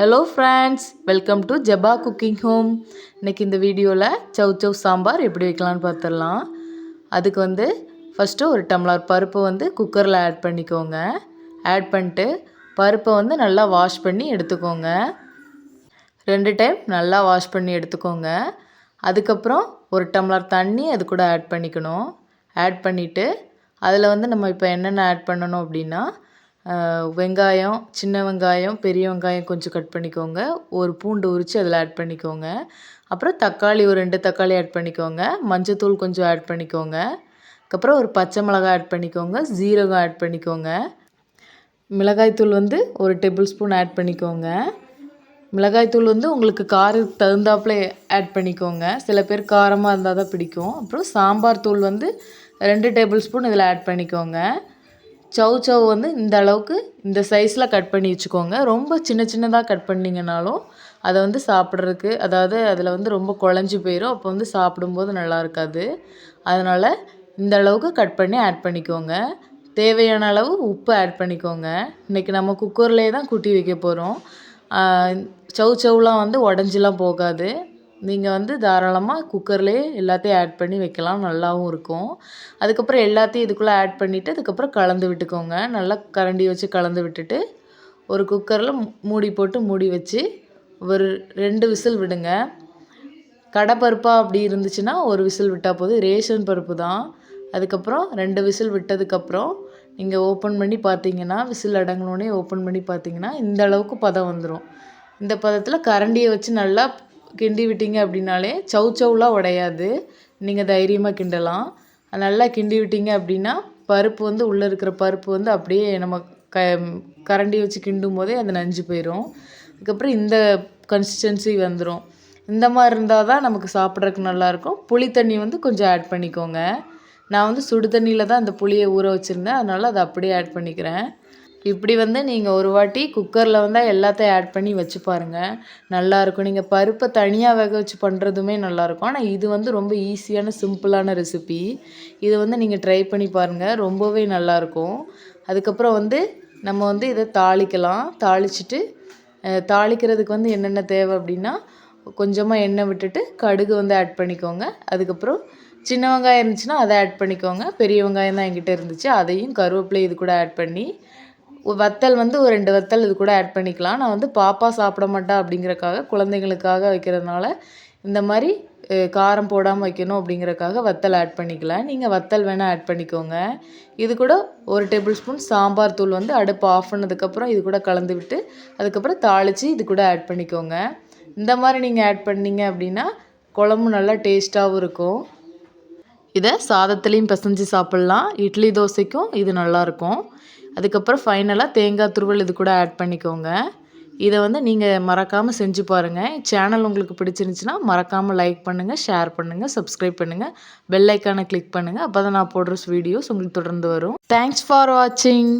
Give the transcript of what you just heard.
Hello friends welcome to Jaba cooking home இன்னைக்கு இந்த வீடியோவில் சவ் சவ் சாம்பார் எப்படி வைக்கலான்னு பார்த்துடலாம். அதுக்கு வந்து ஃபஸ்ட்டு ஒரு டம்ளர் பருப்பை வந்து குக்கரில் ஆட் பண்ணிக்கோங்க. ஆட் பண்ணிட்டு பருப்பை வந்து நல்லா வாஷ் பண்ணி எடுத்துக்கோங்க. ரெண்டு டைம் நல்லா வாஷ் பண்ணி எடுத்துக்கோங்க. அதுக்கப்புறம் ஒரு டம்ளர் தண்ணி அது கூட ஆட் பண்ணிக்கணும். ஆட் பண்ணிவிட்டு அதில் வந்து நம்ம இப்போ என்னென்ன ஆட் பண்ணணும் அப்படின்னா வெங்காயம் சின்ன வெங்காயம் பெரிய வெங்காயம் கொஞ்சம் கட் பண்ணிக்கோங்க. ஒரு பூண்டு உரித்து அதில் ஆட் பண்ணிக்கோங்க. அப்புறம் தக்காளி ஒரு ரெண்டு தக்காளி ஆட் பண்ணிக்கோங்க. மஞ்சத்தூள் கொஞ்சம் ஆட் பண்ணிக்கோங்க. அதுக்கப்புறம் ஒரு பச்சை மிளகாய் ஆட் பண்ணிக்கோங்க. ஜீரகம் ஆட் பண்ணிக்கோங்க. மிளகாய்த்தூள் வந்து ஒரு டேபிள் ஸ்பூன் ஆட் பண்ணிக்கோங்க. மிளகாய்த்தூள் வந்து உங்களுக்கு காரத்துக்கு தகுந்தாப்புல ஆட் பண்ணிக்கோங்க. சில பேர் காரமாக இருந்தால் தான் பிடிக்கும். அப்புறம் சாம்பார் தூள் வந்து ரெண்டு டேபிள் ஸ்பூன் இதில் ஆட் பண்ணிக்கோங்க. சவ் சவ் வந்து இந்த அளவுக்கு இந்த சைஸில் கட் பண்ணி வச்சுக்கோங்க. ரொம்ப சின்ன சின்னதாக கட் பண்ணிங்கனாலும் அதை வந்து சாப்பிட்றதுக்கு அதாவது அதில் வந்து ரொம்ப குழஞ்சி போயிடும் அப்போ வந்து சாப்பிடும்போது நல்லா இருக்காது. அதனால் இந்த அளவுக்கு கட் பண்ணி ஆட் பண்ணிக்கோங்க. தேவையான அளவு உப்பு ஆட் பண்ணிக்கோங்க. இன்றைக்கி நம்ம குக்கர்லேயே தான் குட்டி வைக்க போகிறோம் சவ் சவ்லாம் வந்து உடஞ்சிலாம் போகாது. நீங்கள் வந்து தாராளமாக குக்கர்லேயே எல்லாத்தையும் ஆட் பண்ணி வைக்கலாம் நல்லாவும் இருக்கும். அதுக்கப்புறம் எல்லாத்தையும் இதுக்குள்ளே ஆட் பண்ணிவிட்டு அதுக்கப்புறம் கலந்து விட்டுக்கோங்க. நல்லா கரண்டி வச்சு கலந்து விட்டுட்டு ஒரு குக்கரில் மூடி போட்டு மூடி வச்சு ஒரு ரெண்டு விசில் விடுங்க. கடைப்பருப்பாக அப்படி இருந்துச்சுன்னா ஒரு விசில் விட்டால் போதும். ரேஷன் பருப்பு தான். அதுக்கப்புறம் ரெண்டு விசில் விட்டதுக்கப்புறம் நீங்கள் ஓப்பன் பண்ணி பார்த்தீங்கன்னா விசில் அடங்கினோடனே ஓப்பன் பண்ணி பார்த்தீங்கன்னா இந்த அளவுக்கு பதம் வந்துடும் இந்த பதத்தில் கரண்டியை வச்சு நல்லா கிண்டி விட்டீங்க அப்படின்னாலே சவு சவுலாம் உடையாது. நீங்கள் தைரியமாக கிண்டலாம். நல்லா கிண்டி விட்டீங்க அப்படின்னா பருப்பு வந்து உள்ளே இருக்கிற பருப்பு வந்து அப்படியே நம்ம க கரண்டி வச்சு கிண்டும் போதே அது நஞ்சு போயிடும் அதுக்கப்புறம் இந்த கன்சிஸ்டன்சி வந்துடும் இந்த மாதிரி இருந்தால் தான் நமக்கு சாப்பிட்றதுக்கு நல்லாயிருக்கும் புளி தண்ணி வந்து கொஞ்சம் ஆட் பண்ணிக்கோங்க. நான் வந்து சுடு தண்ணியில் தான் அந்த புளியை ஊற வச்சுருந்தேன். அதனால் அதை அப்படியே ஆட் பண்ணிக்கிறேன். இப்படி வந்து நீங்கள் ஒரு வாட்டி குக்கரில் வந்து எல்லாத்தையும் ஆட் பண்ணி வச்சு பாருங்கள் நல்லாயிருக்கும் நீங்கள் பருப்பை தனியாக வேக வச்சு பண்ணுறதுமே நல்லாயிருக்கும் ஆனால் இது வந்து ரொம்ப ஈஸியான சிம்பிளான ரெசிபி இதை வந்து நீங்கள் ட்ரை பண்ணி பாருங்கள் ரொம்பவே நல்லாயிருக்கும் அதுக்கப்புறம் வந்து நம்ம வந்து இதை தாளிக்கலாம். தாளிச்சிட்டு தாளிக்கிறதுக்கு வந்து என்னென்ன தேவை அப்படின்னா கொஞ்சமாக எண்ணெய் விட்டுட்டு கடுகு வந்து ஆட் பண்ணிக்கோங்க. அதுக்கப்புறம் சின்ன வெங்காயம் இருந்துச்சுன்னா அதை ஆட் பண்ணிக்கோங்க. பெரிய வெங்காயம் தான் என்கிட்ட இருந்துச்சு. அதையும் கருவேப்பிலை இது கூட ஆட் பண்ணி வத்தல் வந்து ஒரு ரெண்டு வத்தல் இது கூட ஆட் பண்ணிக்கலாம். நான் வந்து பாப்பா சாப்பிட மாட்டா அப்படிங்கிறக்காக குழந்தைங்களுக்காக வைக்கிறதுனால இந்த மாதிரி காரம் போடாமல் வைக்கணும் அப்படிங்கிறக்காக வத்தல் ஆட் பண்ணிக்கலாம். நீங்கள் வத்தல் வேணால் ஆட் பண்ணிக்கோங்க. இது கூட ஒரு டேபிள் ஸ்பூன் சாம்பார் தூள் வந்து அடுப்பு ஆஃப் பண்ணதுக்கப்புறம் இது கூட கலந்து விட்டு அதுக்கப்புறம் தாளித்து இது கூட ஆட் பண்ணிக்கோங்க. இந்த மாதிரி நீங்கள் ஆட் பண்ணீங்க அப்படின்னா குழம்பு நல்லா டேஸ்ட்டாகவும் இருக்கும். இதை சாதத்துலேயும் பிசைஞ்சு சாப்பிட்லாம். இட்லி தோசைக்கும் இது நல்லாயிருக்கும் அதுக்கப்புறம் ஃபைனலாக தேங்காய் துருவல் இது கூட ஆட் பண்ணிக்கோங்க. இதை வந்து நீங்கள் மறக்காமல் செஞ்சு பாருங்கள் சேனல் உங்களுக்கு பிடிச்சிருந்துச்சின்னா மறக்காமல் லைக் பண்ணுங்கள் ஷேர் பண்ணுங்கள் சப்ஸ்கிரைப் பண்ணுங்கள் பெல் ஐக்கானை கிளிக் பண்ணுங்கள் அப்போ தான் நான் போடுற வீடியோஸ் உங்களுக்கு தொடர்ந்து வரும். தேங்க்ஸ் ஃபார் வாட்சிங்